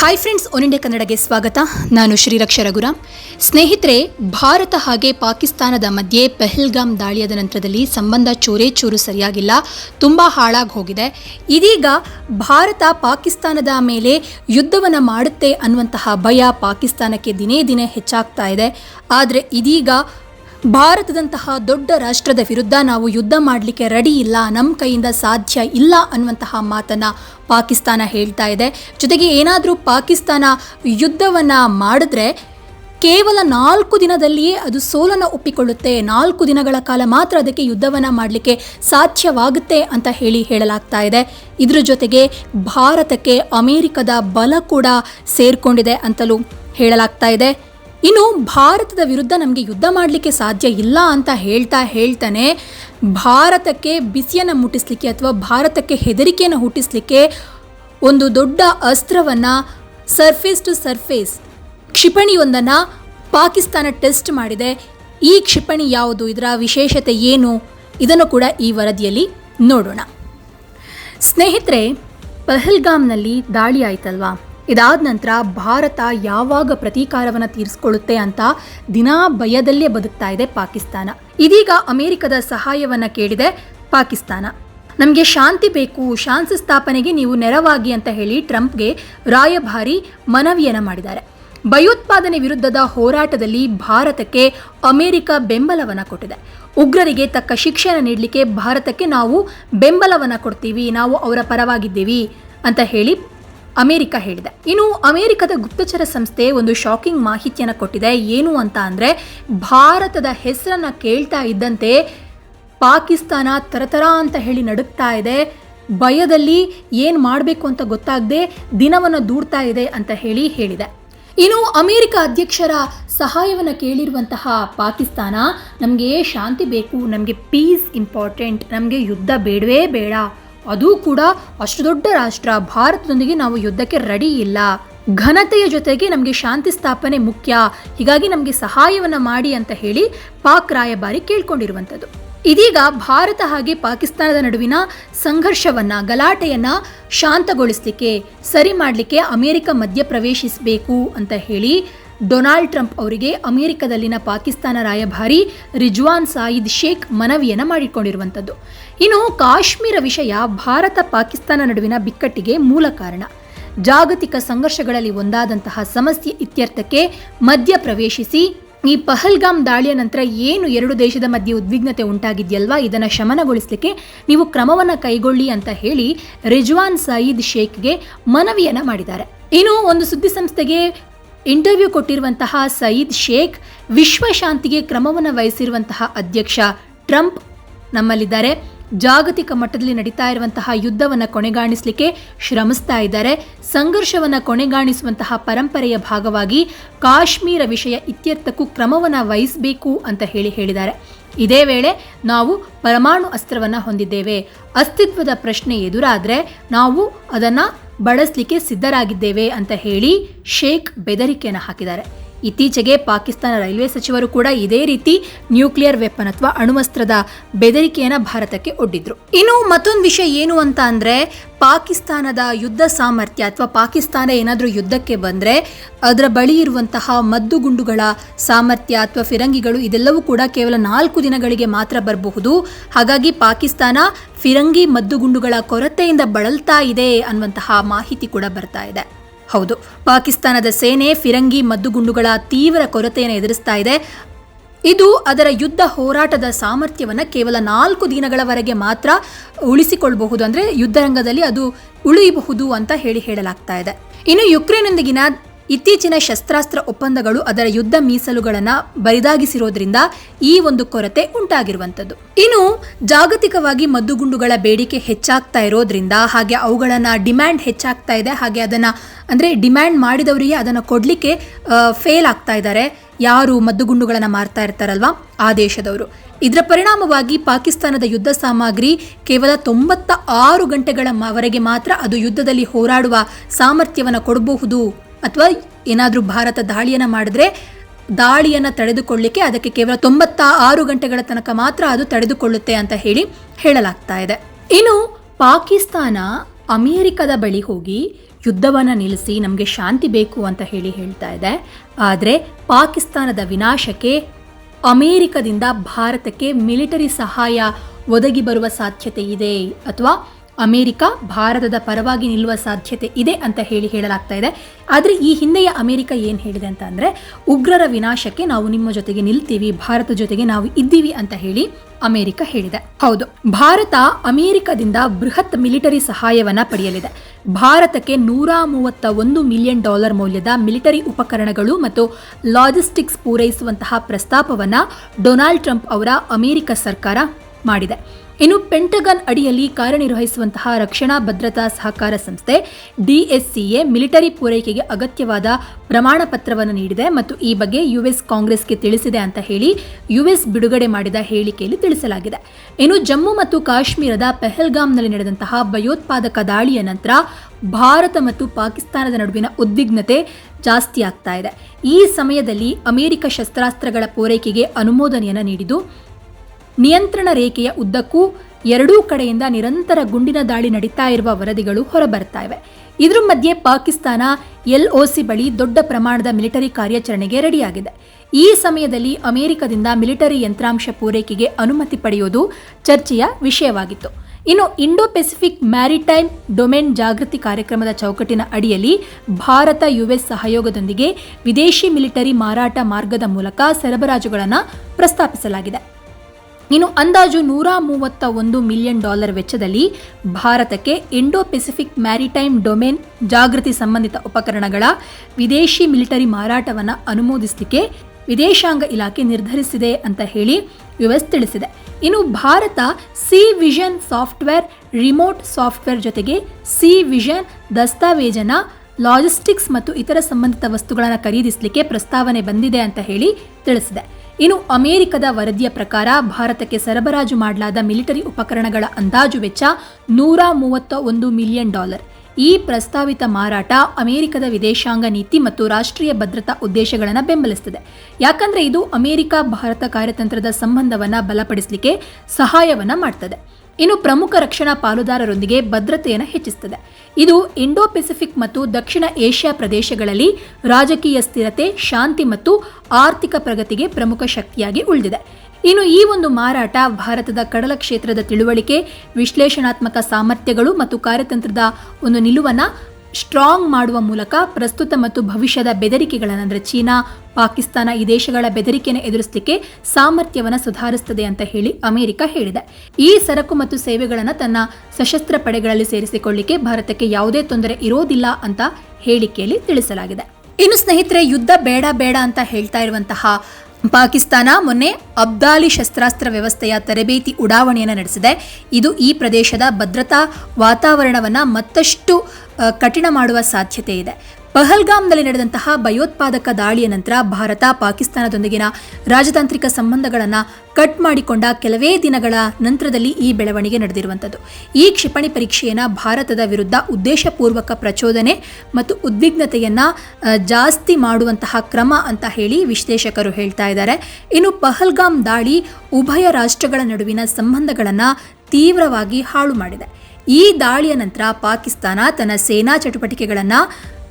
Hi friends one India ಕನ್ನಡಗೆ ಸ್ವಾಗತ. ನಾನು ಶ್ರೀರಕ್ಷ ರಘುರಾಮ್ ಸ್ನೇಹಿತರೆ, ಭಾರತ ಹಾಗೆ ಪಾಕಿಸ್ತಾನದ ಮಧ್ಯೆ ಪೆಹಲ್ಗಾಮ್ ದಾಳಿಯಾದ ನಂತರದಲ್ಲಿ ಸಂಬಂಧ ಚೂರೇ ಚೂರು ಸರಿಯಾಗಿಲ್ಲ, ತುಂಬ ಹಾಳಾಗಿ ಹೋಗಿದೆ. ಇದೀಗ ಭಾರತ ಪಾಕಿಸ್ತಾನದ ಮೇಲೆ ಯುದ್ಧವನ್ನು ಮಾಡುತ್ತೆ ಅನ್ನುವಂತಹ ಭಯ ಪಾಕಿಸ್ತಾನಕ್ಕೆ ದಿನೇ ದಿನೇ ಹೆಚ್ಚಾಗ್ತಾ ಇದೆ. ಆದರೆ ಇದೀಗ ಭಾರತದಂತಹ ದೊಡ್ಡ ರಾಷ್ಟ್ರದ ವಿರುದ್ಧ ನಾವು ಯುದ್ಧ ಮಾಡಲಿಕ್ಕೆ ರೆಡಿ ಇಲ್ಲ ನಮ್ಮ ಕೈಯಿಂದ ಸಾಧ್ಯ ಇಲ್ಲ ಅನ್ನುವಂತಹ ಮಾತನ್ನು ಪಾಕಿಸ್ತಾನ ಹೇಳ್ತಾ ಇದೆ. ಜೊತೆಗೆ ಏನಾದರೂ ಪಾಕಿಸ್ತಾನ ಯುದ್ಧವನ್ನು ಮಾಡಿದ್ರೆ ಕೇವಲ ನಾಲ್ಕು ದಿನದಲ್ಲಿಯೇ ಅದು ಸೋಲನ್ನು ಒಪ್ಪಿಕೊಳ್ಳುತ್ತೆ. ನಾಲ್ಕು ದಿನಗಳ ಕಾಲ ಮಾತ್ರ ಅದಕ್ಕೆ ಯುದ್ಧವನ್ನು ಮಾಡಲಿಕ್ಕೆ ಸಾಧ್ಯವಾಗುತ್ತೆ ಅಂತ ಹೇಳಿ ಹೇಳಲಾಗ್ತಾ ಇದೆ. ಇದರ ಜೊತೆಗೆ ಭಾರತಕ್ಕೆ ಅಮೆರಿಕದ ಬಲ ಕೂಡ ಸೇರಿಕೊಂಡಿದೆ ಅಂತಲೂ ಹೇಳಲಾಗ್ತಾ ಇದೆ. ಇನ್ನು ಭಾರತದ ವಿರುದ್ಧ ನಮಗೆ ಯುದ್ಧ ಮಾಡಲಿಕ್ಕೆ ಸಾಧ್ಯ ಇಲ್ಲ ಅಂತ ಹೇಳ್ತಾ ಹೇಳ್ತಾನೆ, ಭಾರತಕ್ಕೆ ಬಿಸಿಯನ್ನು ಮುಟ್ಟಿಸ್ಲಿಕ್ಕೆ ಅಥವಾ ಭಾರತಕ್ಕೆ ಹೆದರಿಕೆಯನ್ನು ಹುಟ್ಟಿಸ್ಲಿಕ್ಕೆ ಒಂದು ದೊಡ್ಡ ಅಸ್ತ್ರವನ್ನು ಸರ್ಫೇಸ್ ಟು ಸರ್ಫೇಸ್ ಕ್ಷಿಪಣಿಯೊಂದನ್ನು ಪಾಕಿಸ್ತಾನ ಟೆಸ್ಟ್ ಮಾಡಿದೆ. ಈ ಕ್ಷಿಪಣಿ ಯಾವುದು? ಇದರ ವಿಶೇಷತೆ ಏನು? ಇದನ್ನು ಕೂಡ ಈ ವರದಿಯಲ್ಲಿ ನೋಡೋಣ. ಸ್ನೇಹಿತರೆ, ಪಹಲ್ಗಾಮ್ನಲ್ಲಿ ದಾಳಿ ಆಯ್ತಲ್ವಾ? ಇದಾದ ನಂತರ ಭಾರತ ಯಾವಾಗ ಪ್ರತೀಕಾರವನ್ನು ತೀರಿಸ್ಕೊಳ್ಳುತ್ತೆ ಅಂತ ದಿನಾ ಭಯದಲ್ಲೇ ಬದುಕ್ತಾ ಇದೆ ಪಾಕಿಸ್ತಾನ. ಇದೀಗ ಅಮೆರಿಕದ ಸಹಾಯವನ್ನ ಕೇಳಿದೆ ಪಾಕಿಸ್ತಾನ. ನಮಗೆ ಶಾಂತಿ ಬೇಕು, ಶಾಂತಿ ಸ್ಥಾಪನೆಗೆ ನೀವು ನೆರವಾಗಿ ಅಂತ ಹೇಳಿ ಟ್ರಂಪ್ಗೆ ರಾಯಭಾರಿ ಮನವಿಯನ್ನು ಮಾಡಿದ್ದಾರೆ. ಭಯೋತ್ಪಾದನೆ ವಿರುದ್ಧದ ಹೋರಾಟದಲ್ಲಿ ಭಾರತಕ್ಕೆ ಅಮೆರಿಕ ಬೆಂಬಲವನ್ನು ಕೊಟ್ಟಿದೆ. ಉಗ್ರರಿಗೆ ತಕ್ಕ ಶಿಕ್ಷಣ ನೀಡಲಿಕ್ಕೆ ಭಾರತಕ್ಕೆ ನಾವು ಬೆಂಬಲವನ್ನು ಕೊಡ್ತೀವಿ, ನಾವು ಅವರ ಪರವಾಗಿದ್ದೀವಿ ಅಂತ ಹೇಳಿ ಅಮೆರಿಕ ಹೇಳಿದೆ. ಇನ್ನು ಅಮೆರಿಕದ ಗುಪ್ತಚರ ಸಂಸ್ಥೆ ಒಂದು ಶಾಕಿಂಗ್ ಮಾಹಿತಿಯನ್ನು ಕೊಟ್ಟಿದೆ. ಏನು ಅಂತ ಅಂದರೆ, ಭಾರತದ ಹೆಸರನ್ನು ಕೇಳ್ತಾ ಇದ್ದಂತೆ ಪಾಕಿಸ್ತಾನ ತರತರ ಅಂತ ಹೇಳಿ ನಡುಗ್ತಾ ಇದೆ. ಭಯದಲ್ಲಿ ಏನು ಮಾಡಬೇಕು ಅಂತ ಗೊತ್ತಾಗದೆ ದಿನವನ್ನು ದೂಡ್ತಾ ಇದೆ ಅಂತ ಹೇಳಿ ಹೇಳಿದೆ. ಇನ್ನು ಅಮೆರಿಕ ಅಧ್ಯಕ್ಷರ ಸಹಾಯವನ್ನು ಕೇಳಿರುವಂತಹ ಪಾಕಿಸ್ತಾನ, ನಮಗೆ ಶಾಂತಿ ಬೇಕು, ನಮಗೆ ಪೀಸ್ ಇಂಪಾರ್ಟೆಂಟ್ ನಮಗೆ ಯುದ್ಧ ಬೇಡವೇ ಬೇಡ. ಅದು ಕೂಡ ಅಷ್ಟು ದೊಡ್ಡ ರಾಷ್ಟ್ರ. ಭಾರತದೊಂದಿಗೆ ನಾವು ಯುದ್ಧಕ್ಕೆ ರೆಡಿ ಇಲ್ಲ. ಘನತೆಯ ಜೊತೆಗೆ ನಮಗೆ ಶಾಂತಿ ಸ್ಥಾಪನೆ ಮುಖ್ಯ. ಹೀಗಾಗಿ ನಮಗೆ ಸಹಾಯವನ್ನು ಮಾಡಿ ಅಂತ ಹೇಳಿ ಪಾಕ್ ರಾಯಭಾರಿ ಕೇಳ್ಕೊಂಡಿರುವಂಥದ್ದು. ಇದೀಗ ಭಾರತ ಹಾಗೆ ಪಾಕಿಸ್ತಾನದ ನಡುವಿನ ಸಂಘರ್ಷವನ್ನ, ಗಲಾಟೆಯನ್ನ ಶಾಂತಗೊಳಿಸಲಿಕ್ಕೆ, ಸರಿ ಮಾಡಲಿಕ್ಕೆ ಅಮೆರಿಕ ಮಧ್ಯ ಪ್ರವೇಶಿಸಬೇಕು ಅಂತ ಹೇಳಿ ಡೊನಾಲ್ಡ್ ಟ್ರಂಪ್ ಅವರಿಗೆ ಅಮೆರಿಕದಲ್ಲಿನ ಪಾಕಿಸ್ತಾನ ರಾಯಭಾರಿ ರಿಜ್ವಾನ್ ಸಾಯಿದ್ ಶೇಖ್ ಮನವಿಯನ್ನು ಮಾಡಿಕೊಂಡಿರುವಂಥದ್ದು. ಇನ್ನು ಕಾಶ್ಮೀರ ವಿಷಯ ಭಾರತ ಪಾಕಿಸ್ತಾನ ನಡುವಿನ ಬಿಕ್ಕಟ್ಟಿಗೆ ಮೂಲ ಕಾರಣ. ಜಾಗತಿಕ ಸಂಘರ್ಷಗಳಲ್ಲಿ ಒಂದಾದಂತಹ ಸಮಸ್ಯೆ ಇತ್ಯರ್ಥಕ್ಕೆ ಮಧ್ಯ ಪ್ರವೇಶಿಸಿ ಈ ಪಹಲ್ಗಾಮ್ ದಾಳಿಯ ನಂತರ ಏನು ಎರಡು ದೇಶದ ಮಧ್ಯೆ ಉದ್ವಿಗ್ನತೆ ಉಂಟಾಗಿದೆಯಲ್ವಾ ಇದನ್ನು ಶಮನಗೊಳಿಸಲಿಕ್ಕೆ ನೀವು ಕ್ರಮವನ್ನು ಕೈಗೊಳ್ಳಿ ಅಂತ ಹೇಳಿ ರಿಜ್ವಾನ್ ಸಯೀದ್ ಶೇಖ್ಗೆ ಮನವಿಯನ್ನು ಮಾಡಿದ್ದಾರೆ. ಇನ್ನು ಒಂದು ಸುದ್ದಿ ಸಂಸ್ಥೆಗೆ ಇಂಟರ್ವ್ಯೂ ಕೊಟ್ಟಿರುವಂತಹ ಸಯೀದ್ ಶೇಖ್ ವಿಶ್ವಶಾಂತಿಗೆ ಕ್ರಮವನ್ನು ವಹಿಸಿರುವಂತಹ ಅಧ್ಯಕ್ಷ ಟ್ರಂಪ್ ನಮ್ಮಲ್ಲಿದ್ದಾರೆ. ಜಾಗತಿಕ ಮಟ್ಟದಲ್ಲಿ ನಡೀತಾ ಇರುವಂತಹ ಯುದ್ಧವನ್ನು ಕೊನೆಗಾಣಿಸಲಿಕ್ಕೆ ಶ್ರಮಿಸ್ತಾ ಇದ್ದಾರೆ. ಸಂಘರ್ಷವನ್ನು ಕೊನೆಗಾಣಿಸುವಂತಹ ಪರಂಪರೆಯ ಭಾಗವಾಗಿ ಕಾಶ್ಮೀರ ವಿಷಯ ಇತ್ಯರ್ಥಕ್ಕೂ ಕ್ರಮವನ್ನು ವಹಿಸಬೇಕು ಅಂತ ಹೇಳಿ ಹೇಳಿದ್ದಾರೆ. ಇದೇ ವೇಳೆ ನಾವು ಪರಮಾಣು ಅಸ್ತ್ರವನ್ನು ಹೊಂದಿದ್ದೇವೆ. ಅಸ್ತಿತ್ವದ ಪ್ರಶ್ನೆ ಎದುರಾದರೆ ನಾವು ಅದನ್ನು ಬಳಸಲಿಕ್ಕೆ ಸಿದ್ಧರಾಗಿದ್ದೇವೆ ಅಂತ ಹೇಳಿ ಶೇಖ್ ಬೆದರಿಕೆಯನ್ನು ಹಾಕಿದ್ದಾರೆ. ಇತ್ತೀಚೆಗೆ ಪಾಕಿಸ್ತಾನ ರೈಲ್ವೆ ಸಚಿವರು ಕೂಡ ಇದೇ ರೀತಿ ನ್ಯೂಕ್ಲಿಯರ್ ವೆಪನ್ ಅಥವಾ ಅಣುವಸ್ತ್ರದ ಬೆದರಿಕೆಯನ್ನು ಭಾರತಕ್ಕೆ ಒಡ್ಡಿದ್ರು. ಇನ್ನು ಮತ್ತೊಂದು ವಿಷಯ ಏನು ಅಂತ ಅಂದರೆ, ಪಾಕಿಸ್ತಾನದ ಯುದ್ಧ ಸಾಮರ್ಥ್ಯ ಅಥವಾ ಪಾಕಿಸ್ತಾನ ಏನಾದರೂ ಯುದ್ಧಕ್ಕೆ ಬಂದರೆ, ಅದರ ಬಳಿ ಇರುವಂತಹ ಮದ್ದುಗುಂಡುಗಳ ಸಾಮರ್ಥ್ಯ ಅಥವಾ ಫಿರಂಗಿಗಳು ಇದೆಲ್ಲವೂ ಕೂಡ ಕೇವಲ ನಾಲ್ಕು ದಿನಗಳಿಗೆ ಮಾತ್ರ ಬರಬಹುದು. ಹಾಗಾಗಿ ಪಾಕಿಸ್ತಾನ ಫಿರಂಗಿ ಮದ್ದುಗುಂಡುಗಳ ಕೊರತೆಯಿಂದ ಬಳಲ್ತಾ ಇದೆ ಅನ್ನುವಂತಹ ಮಾಹಿತಿ ಕೂಡ ಬರ್ತಾ ಇದೆ. ಹೌದು. ಪಾಕಿಸ್ತಾನದ ಸೇನೆ ಫಿರಂಗಿ ಮದ್ದುಗುಂಡುಗಳ ತೀವ್ರ ಕೊರತೆಯನ್ನು ಎದುರಿಸ್ತಾ ಇದೆ. ಇದು ಅದರ ಯುದ್ಧ ಹೋರಾಟದ ಸಾಮರ್ಥ್ಯವನ್ನು ಕೇವಲ ನಾಲ್ಕು ದಿನಗಳವರೆಗೆ ಮಾತ್ರ ಉಳಿಸಿಕೊಳ್ಳಬಹುದು. ಅಂದರೆ ಯುದ್ಧರಂಗದಲ್ಲಿ ಅದು ಉಳಿಯಬಹುದು ಅಂತ ಹೇಳಿ ಹೇಳಲಾಗ್ತಾ ಇದೆ. ಇನ್ನು ಯುಕ್ರೇನ್ನೊಂದಿಗಿನ ಇತ್ತೀಚಿನ ಶಸ್ತ್ರಾಸ್ತ್ರ ಒಪ್ಪಂದಗಳು ಅದರ ಯುದ್ಧ ಮೀಸಲುಗಳನ್ನು ಬರಿದಾಗಿಸಿರೋದ್ರಿಂದ ಈ ಒಂದು ಕೊರತೆ ಉಂಟಾಗಿರುವಂಥದ್ದು. ಇನ್ನು ಜಾಗತಿಕವಾಗಿ ಮದ್ದುಗುಂಡುಗಳ ಬೇಡಿಕೆ ಹೆಚ್ಚಾಗ್ತಾ ಇರೋದ್ರಿಂದ, ಹಾಗೆ ಅವುಗಳನ್ನ ಡಿಮ್ಯಾಂಡ್ ಹೆಚ್ಚಾಗ್ತಾ ಇದೆ, ಹಾಗೆ ಅದನ್ನ ಅಂದ್ರೆ ಡಿಮ್ಯಾಂಡ್ ಮಾಡಿದವರಿಗೆ ಅದನ್ನು ಕೊಡಲಿಕ್ಕೆ ಫೇಲ್ ಆಗ್ತಾ ಇದ್ದಾರೆ. ಯಾರು ಮದ್ದುಗುಂಡುಗಳನ್ನು ಮಾರ್ತಾ ಇರ್ತಾರಲ್ವಾ? ಆ ದೇಶದವರು. ಇದರ ಪರಿಣಾಮವಾಗಿ ಪಾಕಿಸ್ತಾನದ ಯುದ್ಧ ಸಾಮಗ್ರಿ ಕೇವಲ ತೊಂಬತ್ತ ಆರು ಗಂಟೆಗಳ ವರೆಗೆ ಮಾತ್ರ ಅದು ಯುದ್ಧದಲ್ಲಿ ಹೋರಾಡುವ ಸಾಮರ್ಥ್ಯವನ್ನು ಕೊಡಬಹುದು ಅಥವಾ ಏನಾದರೂ ಭಾರತ ದಾಳಿಯನ್ನು ಮಾಡಿದ್ರೆ ದಾಳಿಯನ್ನು ತಡೆದುಕೊಳ್ಳಿಕ್ಕೆ ಅದಕ್ಕೆ ಕೇವಲ ತೊಂಬತ್ತ ಆರು ಗಂಟೆಗಳ ತನಕ ಮಾತ್ರ ಅದು ತಡೆದುಕೊಳ್ಳುತ್ತೆ ಅಂತ ಹೇಳಿ ಹೇಳಲಾಗ್ತಾ ಇದೆ. ಇನ್ನು ಪಾಕಿಸ್ತಾನ ಅಮೆರಿಕದ ಬಳಿ ಹೋಗಿ ಯುದ್ಧವನ್ನು ನಿಲ್ಲಿಸಿ ನಮಗೆ ಶಾಂತಿ ಬೇಕು ಅಂತ ಹೇಳಿ ಹೇಳ್ತಾ ಇದೆ. ಆದರೆ ಪಾಕಿಸ್ತಾನದ ವಿನಾಶಕ್ಕೆ ಅಮೇರಿಕದಿಂದ ಭಾರತಕ್ಕೆ ಮಿಲಿಟರಿ ಸಹಾಯ ಒದಗಿ ಬರುವ ಸಾಧ್ಯತೆ ಇದೆ ಅಥವಾ ಅಮೇರಿಕ ಭಾರತದ ಪರವಾಗಿ ನಿಲ್ಲುವ ಸಾಧ್ಯತೆ ಇದೆ ಅಂತ ಹೇಳಿ ಹೇಳಲಾಗ್ತಾ ಇದೆ. ಆದರೆ ಈ ಹಿಂದೆಯ ಅಮೆರಿಕ ಏನು ಹೇಳಿದೆ ಅಂತ ಉಗ್ರರ ವಿನಾಶಕ್ಕೆ ನಾವು ನಿಮ್ಮ ಜೊತೆಗೆ ನಿಲ್ತೀವಿ, ಭಾರತ ಜೊತೆಗೆ ನಾವು ಇದ್ದೀವಿ ಅಂತ ಹೇಳಿ ಅಮೆರಿಕ ಹೇಳಿದೆ. ಹೌದು. ಭಾರತ ಅಮೆರಿಕದಿಂದ ಬೃಹತ್ ಮಿಲಿಟರಿ ಸಹಾಯವನ್ನ ಪಡೆಯಲಿದೆ. ಭಾರತಕ್ಕೆ ನೂರ ಮೂವತ್ತ ಒಂದು ಮಿಲಿಯನ್ ಡಾಲರ್ ಮೌಲ್ಯದ ಮಿಲಿಟರಿ ಉಪಕರಣಗಳು ಮತ್ತು ಲಾಜಿಸ್ಟಿಕ್ಸ್ ಪೂರೈಸುವಂತಹ ಪ್ರಸ್ತಾಪವನ್ನು ಡೊನಾಲ್ಡ್ ಟ್ರಂಪ್ ಅವರ ಅಮೆರಿಕ ಸರ್ಕಾರ ಮಾಡಿದೆ. ಇನ್ನು ಪೆಂಟಗನ್ ಅಡಿಯಲ್ಲಿ ಕಾರ್ಯನಿರ್ವಹಿಸುವಂತಹ ರಕ್ಷಣಾ ಭದ್ರತಾ ಸಹಕಾರ ಸಂಸ್ಥೆ ಡಿಎಸ್ಸಿಎ ಮಿಲಿಟರಿ ಪೂರೈಕೆಗೆ ಅಗತ್ಯವಾದ ಪ್ರಮಾಣ ಪತ್ರವನ್ನು ನೀಡಿದೆ ಮತ್ತು ಈ ಬಗ್ಗೆ ಯುಎಸ್ ಕಾಂಗ್ರೆಸ್ಗೆ ತಿಳಿಸಿದೆ ಅಂತ ಹೇಳಿ ಯುಎಸ್ ಬಿಡುಗಡೆ ಮಾಡಿದ ಹೇಳಿಕೆಯಲ್ಲಿ ತಿಳಿಸಲಾಗಿದೆ. ಇನ್ನು ಜಮ್ಮು ಮತ್ತು ಕಾಶ್ಮೀರದ ಪೆಹಲ್ಗಾಮ್ನಲ್ಲಿ ನಡೆದಂತಹ ಭಯೋತ್ಪಾದಕ ದಾಳಿಯ ನಂತರ ಭಾರತ ಮತ್ತು ಪಾಕಿಸ್ತಾನದ ನಡುವಿನ ಉದ್ವಿಗ್ನತೆ ಜಾಸ್ತಿ ಆಗ್ತಾ ಇದೆ. ಈ ಸಮಯದಲ್ಲಿ ಅಮೆರಿಕ ಶಸ್ತ್ರಾಸ್ತ್ರಗಳ ಪೂರೈಕೆಗೆ ಅನುಮೋದನೆಯನ್ನು ನೀಡಿದ್ದು ನಿಯಂತ್ರಣ ರೇಖೆಯ ಉದ್ದಕ್ಕೂ ಎರಡೂ ಕಡೆಯಿಂದ ನಿರಂತರ ಗುಂಡಿನ ದಾಳಿ ನಡೀತಾ ಇರುವ ವರದಿಗಳು ಹೊರಬರ್ತಾ ಇವೆ. ಇದ್ರ ಮಧ್ಯೆ ಪಾಕಿಸ್ತಾನ ಎಲ್ಒಸಿ ಬಳಿ ದೊಡ್ಡ ಪ್ರಮಾಣದ ಮಿಲಿಟರಿ ಕಾರ್ಯಾಚರಣೆಗೆ ರೆಡಿಯಾಗಿದೆ. ಈ ಸಮಯದಲ್ಲಿ ಅಮೆರಿಕದಿಂದ ಮಿಲಿಟರಿ ಯಂತ್ರಾಂಶ ಪೂರೈಕೆಗೆ ಅನುಮತಿ ಪಡೆಯುವುದು ಚರ್ಚೆಯ ವಿಷಯವಾಗಿತ್ತು. ಇನ್ನು ಇಂಡೋ ಪೆಸಿಫಿಕ್ ಮ್ಯಾರಿಟೈಮ್ ಡೊಮೇನ್ ಜಾಗೃತಿ ಕಾರ್ಯಕ್ರಮದ ಚೌಕಟ್ಟಿನ ಅಡಿಯಲ್ಲಿ ಭಾರತ ಯುಎಸ್ ಸಹಯೋಗದೊಂದಿಗೆ ವಿದೇಶಿ ಮಿಲಿಟರಿ ಮಾರಾಟ ಮಾರ್ಗದ ಮೂಲಕ ಸರಬರಾಜುಗಳನ್ನು ಪ್ರಸ್ತಾಪಿಸಲಾಗಿದೆ. ಇನ್ನು ಅಂದಾಜು ನೂರ ಮೂವತ್ತ ಒಂದು ಮಿಲಿಯನ್ ಡಾಲರ್ ವೆಚ್ಚದಲ್ಲಿ ಭಾರತಕ್ಕೆ ಇಂಡೋ ಪೆಸಿಫಿಕ್ ಮ್ಯಾರಿಟೈಮ್ ಡೊಮೇನ್ ಜಾಗೃತಿ ಸಂಬಂಧಿತ ಉಪಕರಣಗಳ ವಿದೇಶಿ ಮಿಲಿಟರಿ ಮಾರಾಟವನ್ನು ಅನುಮೋದಿಸಲಿಕ್ಕೆ ವಿದೇಶಾಂಗ ಇಲಾಖೆ ನಿರ್ಧರಿಸಿದೆ ಅಂತ ಹೇಳಿ ಯುಎಸ್ ತಿಳಿಸಿದೆ. ಇನ್ನು Bharat C vision software, remote software ಜೊತೆಗೆ ಸಿ ವಿಷನ್ ದಸ್ತಾವೇಜನ ಲಾಜಿಸ್ಟಿಕ್ಸ್ ಮತ್ತು ಇತರ ಸಂಬಂಧಿತ ವಸ್ತುಗಳನ್ನು ಖರೀದಿಸಲಿಕ್ಕೆ ಪ್ರಸ್ತಾವನೆ ಬಂದಿದೆ ಅಂತ ಹೇಳಿ ತಿಳಿಸಿದೆ. ಇನ್ನು ಅಮೆರಿಕದ ವರದಿಯ ಪ್ರಕಾರ ಭಾರತಕ್ಕೆ ಸರಬರಾಜು ಮಾಡಲಾದ ಮಿಲಿಟರಿ ಉಪಕರಣಗಳ ಅಂದಾಜು ವೆಚ್ಚ ನೂರ ಮೂವತ್ತ ಒಂದು ಮಿಲಿಯನ್ ಡಾಲರ್. ಈ ಪ್ರಸ್ತಾವಿತ ಮಾರಾಟ ಅಮೆರಿಕದ ವಿದೇಶಾಂಗ ನೀತಿ ಮತ್ತು ರಾಷ್ಟ್ರೀಯ ಭದ್ರತಾ ಉದ್ದೇಶಗಳನ್ನು ಬೆಂಬಲಿಸುತ್ತದೆ. ಯಾಕಂದ್ರೆ ಇದು ಅಮೆರಿಕ, ಭಾರತ ಕಾರ್ಯತಂತ್ರದ ಸಂಬಂಧವನ್ನು ಬಲಪಡಿಸಲಿಕ್ಕೆ ಸಹಾಯವನ್ನು ಮಾಡ್ತದೆ. ಇನ್ನು ಪ್ರಮುಖ ರಕ್ಷಣಾ ಪಾಲುದಾರರೊಂದಿಗೆ ಭದ್ರತೆಯನ್ನು ಹೆಚ್ಚಿಸುತ್ತದೆ ಇದು ಇಂಡೋ ಪೆಸಿಫಿಕ್ ಮತ್ತು ದಕ್ಷಿಣ ಏಷ್ಯಾ ಪ್ರದೇಶಗಳಲ್ಲಿ ರಾಜಕೀಯ ಸ್ಥಿರತೆ, ಶಾಂತಿ ಮತ್ತು ಆರ್ಥಿಕ ಪ್ರಗತಿಗೆ ಪ್ರಮುಖ ಶಕ್ತಿಯಾಗಿ ಉಳಿದಿದೆ. ಇನ್ನು ಈ ಒಂದು ಮಾರಾಟ ಭಾರತದ ಕಡಲ ಕ್ಷೇತ್ರದ ತಿಳುವಳಿಕೆ, ವಿಶ್ಲೇಷಣಾತ್ಮಕ ಸಾಮರ್ಥ್ಯಗಳು ಮತ್ತು ಕಾರ್ಯತಂತ್ರದ ಒಂದು ನಿಲುವನ್ನು ಸ್ಟ್ರಾಂಗ್ ಮಾಡುವ ಮೂಲಕ ಪ್ರಸ್ತುತ ಮತ್ತು ಭವಿಷ್ಯದ ಬೆದರಿಕೆಗಳನ್ನು, ಅಂದರೆ ಚೀನಾ, ಪಾಕಿಸ್ತಾನ ಈ ದೇಶಗಳ ಬೆದರಿಕೆಯನ್ನು ಎದುರಿಸಲಿಕ್ಕೆ ಸಾಮರ್ಥ್ಯವನ್ನು ಸುಧಾರಿಸುತ್ತದೆ ಅಂತ ಹೇಳಿ ಅಮೆರಿಕ ಹೇಳಿದೆ. ಈ ಸರಕು ಮತ್ತು ಸೇವೆಗಳನ್ನು ತನ್ನ ಸಶಸ್ತ್ರ ಪಡೆಗಳಲ್ಲಿ ಸೇರಿಸಿಕೊಳ್ಳಿಕ್ಕೆ ಭಾರತಕ್ಕೆ ಯಾವುದೇ ತೊಂದರೆ ಇರೋದಿಲ್ಲ ಅಂತ ಹೇಳಿಕೆಯಲ್ಲಿ ತಿಳಿಸಲಾಗಿದೆ. ಇನ್ನು ಸ್ನೇಹಿತರೆ, ಯುದ್ಧ ಬೇಡ ಬೇಡ ಅಂತ ಹೇಳ್ತಾ ಇರುವಂತಹ ಪಾಕಿಸ್ತಾನ ಮೊನ್ನೆ ಅಬ್ದಾಲಿ ಶಸ್ತ್ರಾಸ್ತ್ರ ವ್ಯವಸ್ಥೆಯ ತರಬೇತಿ ಉಡಾವಣೆಯನ್ನು ನಡೆಸಿದೆ. ಇದು ಈ ಪ್ರದೇಶದ ಭದ್ರತಾ ವಾತಾವರಣವನ್ನು ಮತ್ತಷ್ಟು ಕಠಿಣ ಮಾಡುವ ಸಾಧ್ಯತೆ ಇದೆ. ಪಹಲ್ಗಾಮ್ನಲ್ಲಿ ನಡೆದಂತಹ ಭಯೋತ್ಪಾದಕ ದಾಳಿಯ ನಂತರ ಭಾರತ ಪಾಕಿಸ್ತಾನದೊಂದಿಗಿನ ರಾಜತಾಂತ್ರಿಕ ಸಂಬಂಧಗಳನ್ನು ಕಟ್ ಮಾಡಿಕೊಂಡ ಕೆಲವೇ ದಿನಗಳ ನಂತರದಲ್ಲಿ ಈ ಬೆಳವಣಿಗೆ ನಡೆದಿರುವಂಥದ್ದು. ಈ ಕ್ಷಿಪಣಿ ಪರೀಕ್ಷೆಯನ್ನು ಭಾರತದ ವಿರುದ್ಧ ಉದ್ದೇಶಪೂರ್ವಕ ಪ್ರಚೋದನೆ ಮತ್ತು ಉದ್ವಿಗ್ನತೆಯನ್ನು ಜಾಸ್ತಿ ಮಾಡುವಂತಹ ಕ್ರಮ ಅಂತ ಹೇಳಿ ವಿಶ್ಲೇಷಕರು ಹೇಳ್ತಾ ಇದ್ದಾರೆ. ಇನ್ನು ಪಹಲ್ಗಾಮ್ ದಾಳಿ ಉಭಯ ರಾಷ್ಟ್ರಗಳ ನಡುವಿನ ಸಂಬಂಧಗಳನ್ನು ತೀವ್ರವಾಗಿ ಹಾಳು ಮಾಡಿದೆ. ಈ ದಾಳಿಯ ನಂತರ ಪಾಕಿಸ್ತಾನ ತನ್ನ ಸೇನಾ ಚಟುವಟಿಕೆಗಳನ್ನು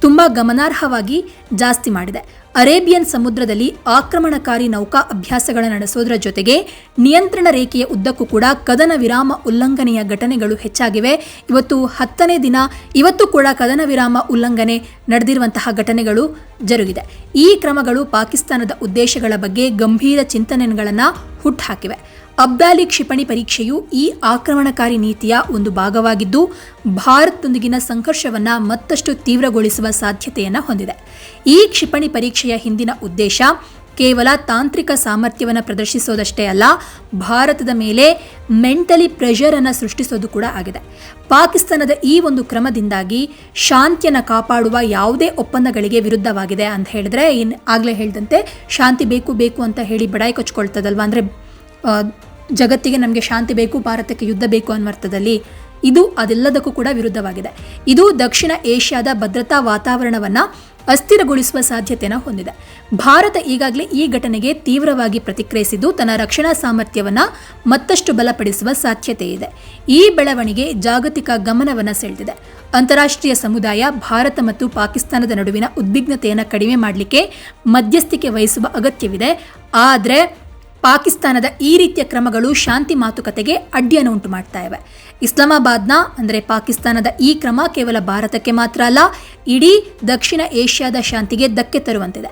ತುಂಬ ಗಮನಾರ್ಹವಾಗಿ ಜಾಸ್ತಿ ಮಾಡಿದೆ. ಅರೇಬಿಯನ್ ಸಮುದ್ರದಲ್ಲಿ ಆಕ್ರಮಣಕಾರಿ ನೌಕಾ ಅಭ್ಯಾಸಗಳನ್ನು ನಡೆಸೋದರ ಜೊತೆಗೆ ನಿಯಂತ್ರಣ ರೇಖೆಯ ಉದ್ದಕ್ಕೂ ಕೂಡ ಕದನ ವಿರಾಮ ಉಲ್ಲಂಘನೆಯ ಘಟನೆಗಳು ಹೆಚ್ಚಾಗಿವೆ. ಇವತ್ತು ಹತ್ತನೇ ದಿನ, ಇವತ್ತು ಕೂಡ ಕದನ ವಿರಾಮ ಉಲ್ಲಂಘನೆ ನಡೆದಿರುವಂತಹ ಘಟನೆಗಳು ಜರುಗಿದೆ. ಈ ಕ್ರಮಗಳು ಪಾಕಿಸ್ತಾನದ ಉದ್ದೇಶಗಳ ಬಗ್ಗೆ ಗಂಭೀರ ಚಿಂತನೆಗಳನ್ನು ಹುಟ್ಟುಹಾಕಿವೆ ಅಬ್ದಾಲಿ ಕ್ಷಿಪಣಿ ಪರೀಕ್ಷೆಯು ಈ ಆಕ್ರಮಣಕಾರಿ ನೀತಿಯ ಒಂದು ಭಾಗವಾಗಿದ್ದು ಭಾರತದೊಂದಿಗಿನ ಸಂಘರ್ಷವನ್ನು ಮತ್ತಷ್ಟು ತೀವ್ರಗೊಳಿಸುವ ಸಾಧ್ಯತೆಯನ್ನು ಹೊಂದಿದೆ. ಈ ಕ್ಷಿಪಣಿ ಪರೀಕ್ಷೆಯ ಹಿಂದಿನ ಉದ್ದೇಶ ಕೇವಲ ತಾಂತ್ರಿಕ ಸಾಮರ್ಥ್ಯವನ್ನು ಪ್ರದರ್ಶಿಸೋದಷ್ಟೇ ಅಲ್ಲ, ಭಾರತದ ಮೇಲೆ ಮೆಂಟಲಿ ಪ್ರೆಷರನ್ನು ಸೃಷ್ಟಿಸೋದು ಕೂಡ ಆಗಿದೆ. ಪಾಕಿಸ್ತಾನದ ಈ ಒಂದು ಕ್ರಮದಿಂದಾಗಿ ಶಾಂತಿಯನ್ನು ಕಾಪಾಡುವ ಯಾವುದೇ ಒಪ್ಪಂದಗಳಿಗೆ ವಿರುದ್ಧವಾಗಿದೆ ಅಂತ ಹೇಳಿದ್ರೆ ಆಗಲೇ ಹೇಳಿದಂತೆ, ಶಾಂತಿ ಬೇಕು ಬೇಕು ಅಂತ ಹೇಳಿ ಬಡಾಯಿ ಕೊಚ್ಕೊಳ್ತದಲ್ವಾ? ಅಂದರೆ ಜಗತ್ತಿಗೆ ನಮಗೆ ಶಾಂತಿ ಬೇಕು, ಭಾರತಕ್ಕೆ ಯುದ್ಧ ಬೇಕು ಅನ್ನೋ ಇದು ಅದೆಲ್ಲದಕ್ಕೂ ಕೂಡ ವಿರುದ್ಧವಾಗಿದೆ. ಇದು ದಕ್ಷಿಣ ಏಷ್ಯಾದ ಭದ್ರತಾ ವಾತಾವರಣವನ್ನು ಅಸ್ಥಿರಗೊಳಿಸುವ ಸಾಧ್ಯತೆಯನ್ನು ಹೊಂದಿದೆ. ಭಾರತ ಈಗಾಗಲೇ ಈ ಘಟನೆಗೆ ತೀವ್ರವಾಗಿ ಪ್ರತಿಕ್ರಿಯಿಸಿದ್ದು, ತನ್ನ ರಕ್ಷಣಾ ಸಾಮರ್ಥ್ಯವನ್ನು ಮತ್ತಷ್ಟು ಬಲಪಡಿಸುವ ಸಾಧ್ಯತೆ ಇದೆ. ಈ ಬೆಳವಣಿಗೆ ಜಾಗತಿಕ ಗಮನವನ್ನು ಸೆಳೆದಿದೆ. ಅಂತಾರಾಷ್ಟ್ರೀಯ ಸಮುದಾಯ ಭಾರತ ಮತ್ತು ಪಾಕಿಸ್ತಾನದ ನಡುವಿನ ಉದ್ವಿಗ್ನತೆಯನ್ನು ಕಡಿಮೆ ಮಾಡಲಿಕ್ಕೆ ಮಧ್ಯಸ್ಥಿಕೆ ವಹಿಸುವ ಅಗತ್ಯವಿದೆ. ಆದರೆ ಪಾಕಿಸ್ತಾನದ ಈ ರೀತಿಯ ಕ್ರಮಗಳು ಶಾಂತಿ ಮಾತುಕತೆಗೆ ಅಡ್ಡಿಯನ್ನು ಉಂಟು ಮಾಡ್ತಾ ಇವೆ. ಇಸ್ಲಾಮಾಬಾದ್ನ, ಅಂದರೆ ಪಾಕಿಸ್ತಾನದ ಈ ಕ್ರಮ ಕೇವಲ ಭಾರತಕ್ಕೆ ಮಾತ್ರ ಅಲ್ಲ, ಇಡೀ ದಕ್ಷಿಣ ಏಷ್ಯಾದ ಶಾಂತಿಗೆ ಧಕ್ಕೆ ತರುವಂತಿದೆ.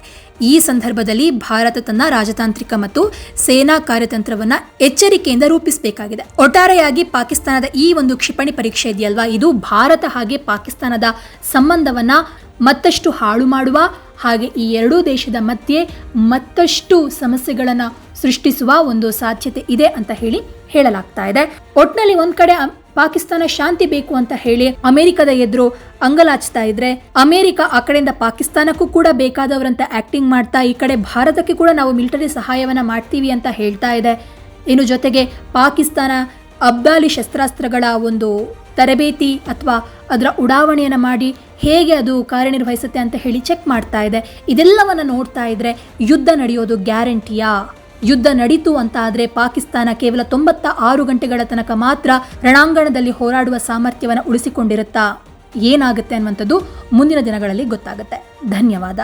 ಈ ಸಂದರ್ಭದಲ್ಲಿ ಭಾರತ ತನ್ನ ರಾಜತಾಂತ್ರಿಕ ಮತ್ತು ಸೇನಾ ಕಾರ್ಯತಂತ್ರವನ್ನು ಎಚ್ಚರಿಕೆಯಿಂದ ರೂಪಿಸಬೇಕಾಗಿದೆ. ಒಟ್ಟಾರೆಯಾಗಿ ಪಾಕಿಸ್ತಾನದ ಈ ಒಂದು ಕ್ಷಿಪಣಿ ಪರೀಕ್ಷೆ ಇದೆಯಲ್ವಾ? ಇದು ಭಾರತ ಹಾಗೆ ಪಾಕಿಸ್ತಾನದ ಸಂಬಂಧವನ್ನು ಮತ್ತಷ್ಟು ಹಾಳು ಮಾಡುವ ಹಾಗೆ ಈ ಎರಡೂ ದೇಶದ ಮಧ್ಯೆ ಮತ್ತಷ್ಟು ಸಮಸ್ಯೆಗಳನ್ನು ಸೃಷ್ಟಿಸುವ ಒಂದು ಸಾಧ್ಯತೆ ಇದೆ ಅಂತ ಹೇಳಿ ಹೇಳಲಾಗ್ತಾ ಇದೆ. ಒಟ್ನಲ್ಲಿ ಒಂದ್ ಕಡೆ ಪಾಕಿಸ್ತಾನ ಶಾಂತಿ ಬೇಕು ಅಂತ ಹೇಳಿ ಅಮೆರಿಕದ ಎದುರು ಅಂಗಲಾಚ್ತಾ ಇದ್ರೆ, ಅಮೆರಿಕ ಆ ಕಡೆಯಿಂದ ಪಾಕಿಸ್ತಾನಕ್ಕೂ ಕೂಡ ಬೇಕಾದವರಂತ ಆಕ್ಟಿಂಗ್ ಮಾಡ್ತಾ, ಈ ಕಡೆ ಭಾರತಕ್ಕೆ ಕೂಡ ನಾವು ಮಿಲಿಟರಿ ಸಹಾಯವನ್ನ ಮಾಡ್ತೀವಿ ಅಂತ ಹೇಳ್ತಾ ಇದೆ. ಇನ್ನು ಜೊತೆಗೆ ಪಾಕಿಸ್ತಾನ ಅಬ್ದಾಲಿ ಶಸ್ತ್ರಾಸ್ತ್ರಗಳ ಒಂದು ತರಬೇತಿ ಅಥವಾ ಅದರ ಉಡಾವಣೆಯನ್ನು ಮಾಡಿ ಹೇಗೆ ಅದು ಕಾರ್ಯನಿರ್ವಹಿಸುತ್ತೆ ಅಂತ ಹೇಳಿ ಚೆಕ್ ಮಾಡ್ತಾ ಇದೆ. ಇದೆಲ್ಲವನ್ನು ನೋಡ್ತಾ ಇದ್ರೆ ಯುದ್ಧ ನಡೆಯೋದು ಗ್ಯಾರಂಟಿಯಾ? ಯುದ್ಧ ನಡೀತು ಅಂತ ಆದರೆ ಪಾಕಿಸ್ತಾನ ಕೇವಲ ತೊಂಬತ್ತ ಆರು ಗಂಟೆಗಳ ತನಕ ಮಾತ್ರ ರಣಾಂಗಣದಲ್ಲಿ ಹೋರಾಡುವ ಸಾಮರ್ಥ್ಯವನ್ನು ಉಳಿಸಿಕೊಂಡಿರುತ್ತಾ? ಏನಾಗುತ್ತೆ ಅನ್ನುವಂಥದ್ದು ಮುಂದಿನ ದಿನಗಳಲ್ಲಿ ಗೊತ್ತಾಗುತ್ತೆ. ಧನ್ಯವಾದ.